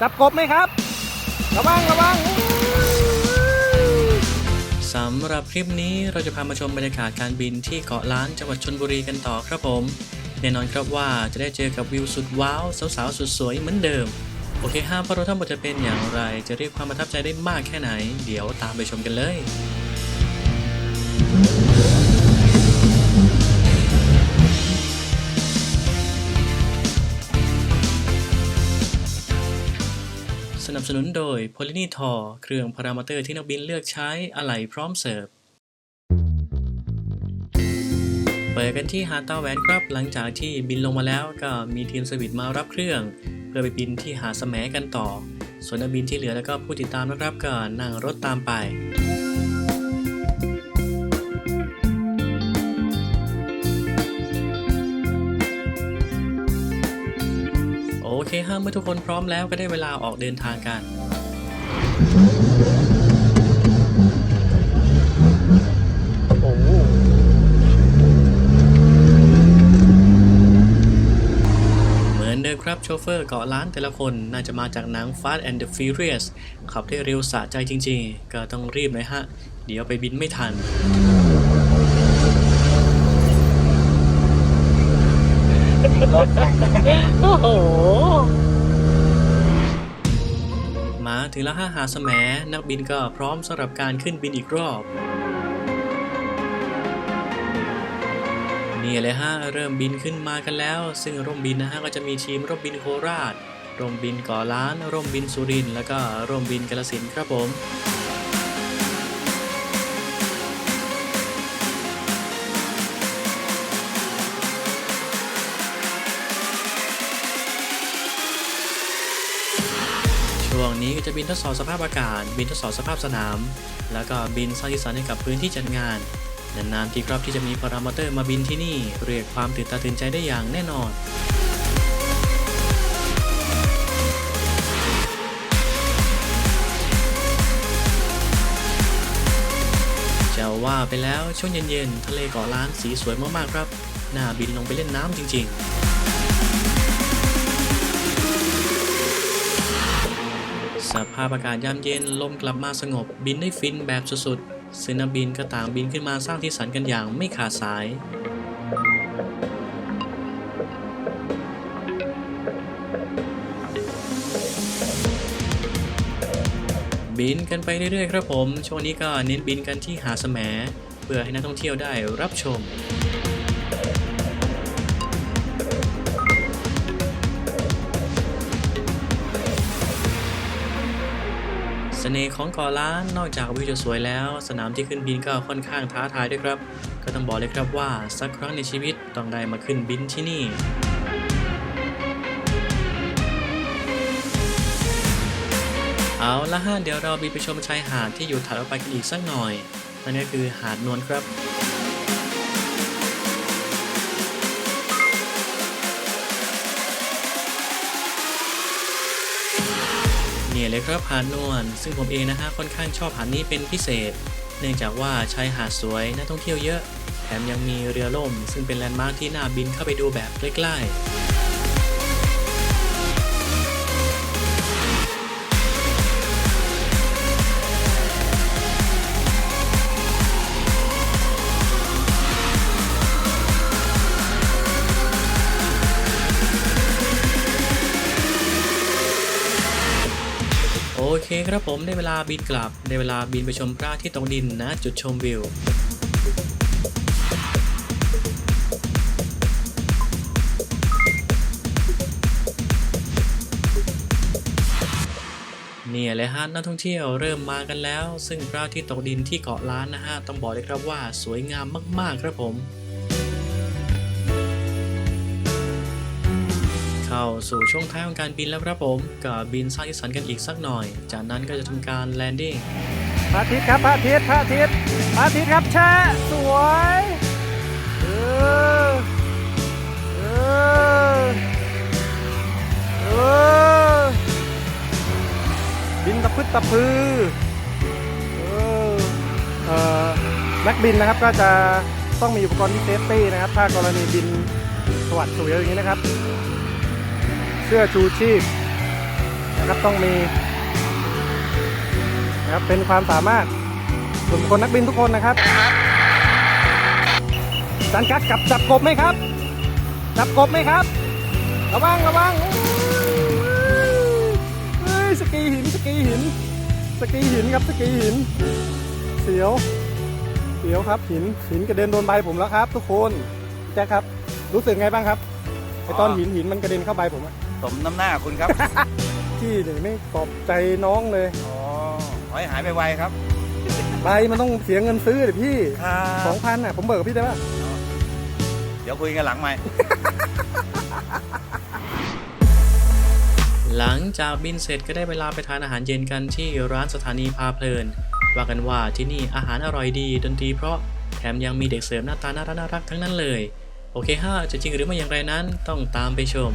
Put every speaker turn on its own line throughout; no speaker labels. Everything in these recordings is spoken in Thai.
จับกบไหมครับ ระวังระวัง
สำหรับคลิปนี้เราจะพามาชมบรรยากาศการบินที่เกาะล้านจังหวัดชนบุรีกันต่อครับผม แน่นอนครับว่าจะได้เจอกับวิวสุดว้าว สาวๆสุดสวยเหมือนเดิม โอเคห้ามพระรถทั้งหมดจะเป็นอย่างไร จะเรียกความประทับใจได้มากแค่ไหน เดี๋ยวตามไปชมกันเลย บสนุนโดย p o l y n i t o r เครื่องพารามอเตอร์ที่นักบินเลือกใช้อะไหล่พร้อมเสิร์ฟ เปิดกันที่หาตาแวนครับ หลังจากที่บินลงมาแล้วก็มีทีมสวิตมารับเครื่อง เพื่อไปบินที่หาแสมกันต่อ ส่วนนักบินที่เหลือแล้วก็ผู้ติดตามนะครับก็นั่งรถตามไป เคฮะเมื่อทุกคนพร้อมแล้วก็ได้เวลาออกเดินทางกัน
โอ้โห
เหมือนเดิมครับโชเฟอร์เกาะล้านแต่ละคนน่าจะมาจากหนัง Fast and the Furious ขับได้เร็วสะใจจริงๆ ก็ต้องรีบหน่อยฮะ เดี๋ยวไปบินไม่ทัน
โอ้โห
มาถึงแล้วห้าหาแสมนักบินก็พร้อมสำหรับการขึ้นบินอีกรอบ นี่เลยฮะเริ่มบินขึ้นมากันแล้ว ซึ่งร่มบินนะฮะก็จะมีทีมร่มบินโคราช ร่มบินก่อล้าน ร่มบินสุรินแล้วก็ร่มบินกาฬสินครับผม จะบินทดสอบสภาพอากาศ บินทดสอบสภาพสนาม แล้วก็บินสร้างสีสันให้กับพื้นที่จัดงานนานๆทีครับที่จะมีพารามอเตอร์มาบินที่นี่ เรียกความตื่นตาตื่นใจได้อย่างแน่นอนจะว่าไปแล้วช่วงเย็นๆ ทะเลเกาะล้านสีสวยมากๆครับ น่าบินลงไปเล่นน้ำจริงๆ สภาพอากาศยามเย็นลมกลับมาสงบ บินได้ฟินแบบสุดๆซึ่งนักบินก็ต่างบินขึ้นมาสร้างที่สันกันอย่างไม่ขาดสายบินกันไปเรื่อยๆครับผม ช่วงนี้ก็เน้นบินกันที่หาแสมเพื่อให้นักท่องเที่ยวได้รับชม น่ห์ของเกาะล้านนอกจากวิวจะสวยแล้ว สนามที่ขึ้นบินก็ค่อนข้างท้าทายด้วยครับ ก็ต้องบอกเลยครับว่าสักครั้งในชีวิตต้องได้มาขึ้นบินที่นี่เอาละฮะเดี๋ยวเราบินไปชมชายหาดที่อยู่ถัดออกไปกันอีกสักหน่อยนั่นก็คือหาดนวลครับ เนี่ยเลยครับหาดนวลซึ่งผมเองนะฮะค่อนข้างชอบหาดนี้เป็นพิเศษ เนื่องจากว่าชายหาดสวยนักท่องเที่ยวเยอะ แถมยังมีเรือล่ม ซึ่งเป็นแลนด์มาร์คที่น่าบินเข้าไปดูแบบใกล้ๆ เคครับผมได้เวลาบินกลับได้เวลาบินไปชมพระอาที่ตกดินนะจุดชมวิวเนี่ยเลยฮะนักท่องเที่ยวเริ่มมากันแล้ว ซึ่งพระอาทิตย์ตกดินที่เกาะล้านนะฮะต้องบอกเลยครับว่าสวยงามมากๆครับผม เข้าสู่ช่วงท้ายของการบินแล้วครับผมก็บินสร้างสีสันกันอีกสักหน่อย จากนั้นก็จะทำการแลนดิ้ง
พระอาทิตย์ครับพระอาทิตย์พระอาทิตย์พระอาทิตย์ครับแช่สวยเออเออเออบินตะพึดตะพือเออเออนักบินนะครับก็จะต้องมีอุปกรณ์ที่เซฟตี้นะครับ ถ้ากรณีบินสวัสดสวยอย่างนี้นะครับ สื้อชูชีพเอนะครับต้องมีนะครับเป็นความสามารถส่วนบุคคลนักบินทุกคนนะครับจานกัดกับจับกบไหมครับ จับกบไหมครับ ระวังระวังเฮ้ยสกีหินสกีหิน สกีหินครับสกีหิน เสียว เสียวครับหินหินกระเด็นโดนใบผมแล้วครับ ทุกคนแจ็คครับ รู้สึกไงบ้างครับไอตอนหินหินมันกระเด็นเข้าใบผมอะ
สมน้ำหน้าคุณครับ
พี่เนี่ยไม่ปลอบใจน้องเลย
อ๋อขอให้หายไปไวครับ
ใบมันต้องเสียเงินซื้อเลยพี่
ครั
สองพันอะ ผมเบิกกับพี่ได้ป่ะ
เดี๋ยวคุยกันหลังไหมค์
หลังจากบินเสร็จก็ได้เวลาไปทานอาหารเย็นกันที่ร้านสถานีพาเพลิน ว่ากันว่าที่นี่อาหารอร่อยดีดนตรีเพราะแถมยังมีเด็กเสริมหน้าตาน่ารักน่ารักทั้งนั้นเลย โอเคฮะจะจริงหรือไม่อย่างไรนั้นต้องตามไปชม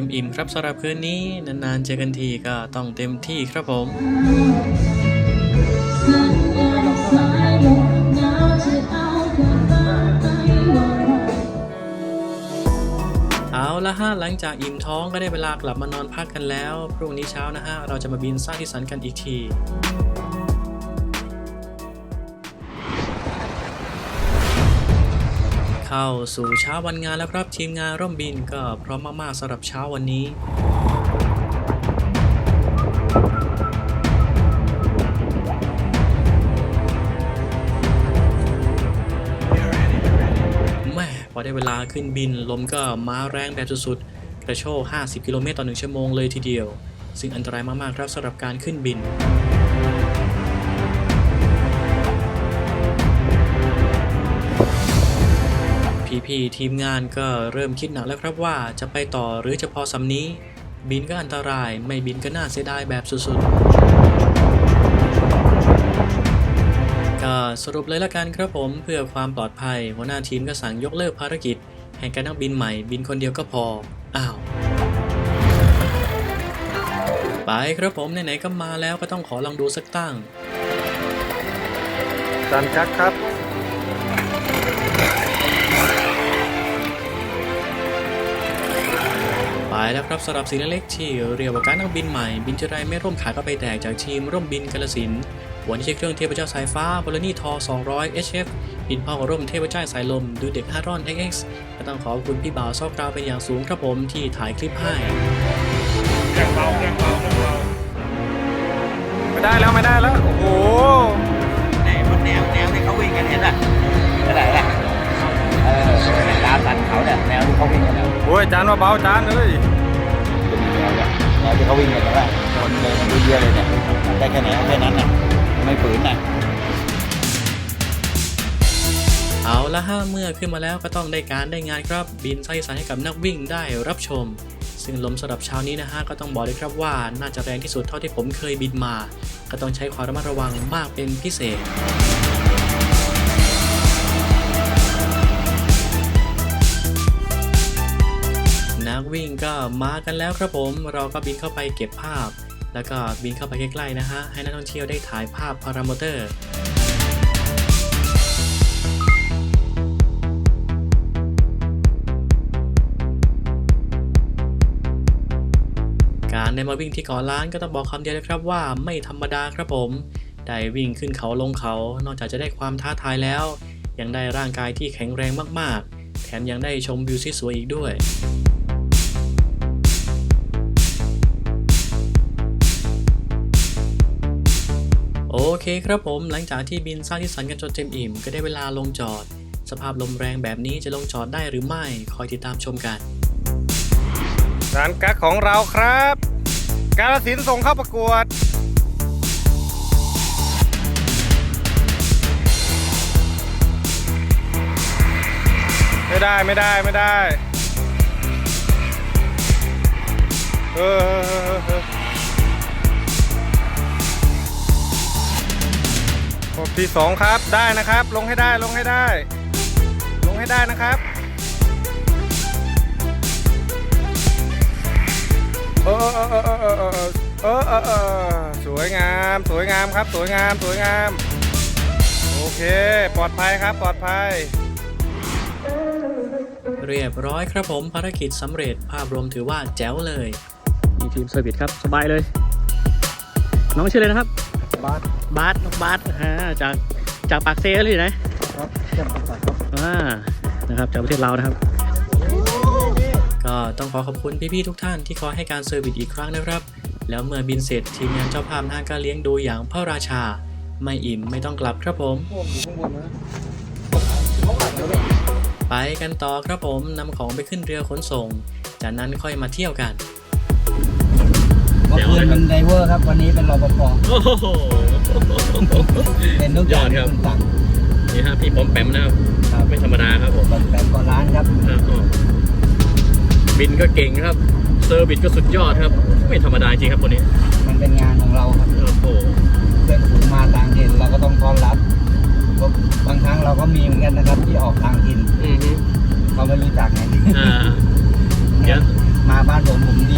ต็มอิ่มครับสำหรับคืนนี้ นานๆเจอกันทีก็ต้องเต็มที่ครับผม
สัญญาณสายลมหนาวจะเอากลับบ้านไปวัน
เอาละฮะหลังจากอิ่มท้องก็ได้เวลากลับมานอนพักกันแล้ว พรุ่งนี้เช้านะฮะ เราจะมาบินสร้างที่สันกันอีกที เข้าสู่เช้าวันงานแล้วครับทีมงานร่มบินก็พร้อมมากๆสำหรับเช้าวันนี้แม่พอได้เวลาขึ้นบินลมก็มาแรงแบบสุดๆกระโชก50 กิโลเมตรต่อหนึ่งชั่วโมงเลยทีเดียว ซึ่งอันตรายมากๆครับสำหรับการขึ้นบิน พี่ๆทีมงานก็เริ่มคิดหนักแล้วครับว่าจะไปต่อหรือจะพอสำนี้ บินก็อันตรายไม่บินก็น่าเสียดายแบบสุดๆก็สรุปเลยละกันครับผมเพื่อความปลอดภัย หัวหน้าทีมก็สั่งยกเลิกภารกิจให้การนักบินใหม่บินคนเดียวก็พออ้าวไปครับผมไหนๆก็มาแล้วก็ต้องขอลองดูสักตั้ง
จานกัดครับ
ไปแล้วครับสำหรับสิ่งเล็กๆที่เรียกว่าการนักบินใหม่ บินจะไรไม่ร่มขาก็ไปแตกจากทีมร่มบินกาลสินธุ์วันนี้ใช้เครื่องเทพเจ้าสายฟ้าบรนี่ทอ 200 HF บินพร้อมกับร่มเทพเจ้าสายลม ดูเด็กฮารอน XX ก็ต้องขอบคุณพี่บ่าวซอกกราวเป็นอย่างสูงครับผมที่ถ่ายคลิปให้
ไม่ได้แล้วไม่ได้แล้ว โอ้โห
ไหนบนแนวแนวที่เขาวิ่งกันเห็นอะเท่าไหร่ล่ะ เออตามสันเขาเนี่ยแนวที่เขาวิ่งกันแล้ว
โอ้ยจานว่าเบาจานเอ้ย
เป็นแนวเนี่ยแนวที่เขาวิ่งกันแต่ว่าคนเดินดูเยอะเลยเนี่ยได้แค่ไหนแค่นั้นน่ะไม่ฝืนน่ะ
เอาละฮะเมื่อขึ้นมาแล้วก็ต้องได้การได้งานครับบินไส้สายให้กับนักวิ่งได้รับชม ซึ่งลมสำหรับเช้านี้นะฮะก็ต้องบอกเลยครับว่าน่าจะแรงที่สุดเท่าที่ผมเคยบินมา ก็ต้องใช้ความระมัดระวังมากเป็นพิเศษ วิ่งก็มากันแล้วครับผม เราก็บินเข้าไปเก็บภาพ แล้วก็บินเข้าไปใกล้ๆนะฮะ ให้นักท่องเที่ยวได้ถ่ายภาพพารามอเตอร์การได้มาวิ่งที่เกาะล้านก็ต้องบอกคำเดียวเลยครับว่าไม่ธรรมดาครับผม ได้วิ่งขึ้นเขาลงเขา นอกจากจะได้ความท้าทายแล้ว ยังได้ร่างกายที่แข็งแรงมากๆ แถมยังได้ชมวิวที่สวยอีกด้วย โอเคครับผมหลังจากที่บินสร้างที่สันกันจนเต็มอิ่ม ก็ได้เวลาลงจอด สภาพลมแรงแบบนี้จะลงจอดได้หรือไม่ คอยติดตามชมกัน
จานกัดของเราครับ กาลสินส่งเข้าประกวด ไม่ได้ไม่ได้ไม่ได้ เออ ที่สองครับได้นะครับ ลงให้ได้ลงให้ได้ ลงให้ได้นะครับออเออเออเออเออเออเออเออเออสวยงาม สวยงามครับ สวยงามสวยงาม โอเค ปลอดภัยครับ ปลอดภัย
เรียบร้อยครับผมภารกิจสำเร็จภาพรวมถือว่าแจ๋วเลย มีทีมเซอร์วิสครับ สบายเลย น้องชื่ออะไรนะครับ
บาส
บาสน้องบาสอ่าจากจากปากเซ่เลยนะ
ครับแจ่มใสครับ
อ่านะครับจากประเทศลาวนะครับ ก็ต้องขอขอบคุณพี่ๆทุกท่านที่คอยให้การเซอร์วิสอีกครั้งนะครับ แล้วเมื่อบินเสร็จทีมงานเจ้าภาพหน้าก็เลี้ยงดูอย่างพระราชา ไม่อิ่มไม่ต้องกลับครับผมไปกันต่อครับผมนำของไปขึ้นเรือขนส่ง จากนั้นค่อยมาเที่ยวกัน
เมื่อคืนเป็นไดเวอร์ครับ วันนี้เป็นรปภ
โอ้โห
เป็นทุกอย่าง
ยอดครับ
ที่คุณสั่ง
นี่ฮะพี่ปอมแปมนะครับ
ครับ
ไม่ธรรมดาครับผม
แบบแบบก่อนร้านครับ
บินก็เก่งครับเซอร์วิสก็สุดยอดครับ ไม่ธรรมดาจริงครับคนนี้
มันเป็นงานของเราครับ
โอ้โห
เพื่อนฝูงมาต่างถิ่นเราก็ต้องต้อนรับบางครั้งเราก็มีเหมือนกันนะครับที่ออกต่างถิ่น
อือฮึ
เขาไม่รู้จักไง
อ่าเดี๋ยว
มาบ้านผมผมดี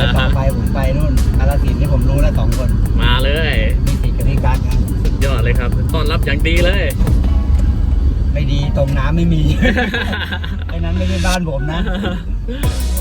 ดีใจแล้วเดี๋ยวต่อไปผมไปนู่นกาลสินธุ์ที่ผมรู้แล้วสองคน
มาเลย
มีติดกับพี่การครับ
สุดยอดเลยครับต้อนรับอย่างดีเลย
ไม่ดีตรงน้ำไม่มีไอ้นั้นไม่ใช่บ้านผมนะ
โ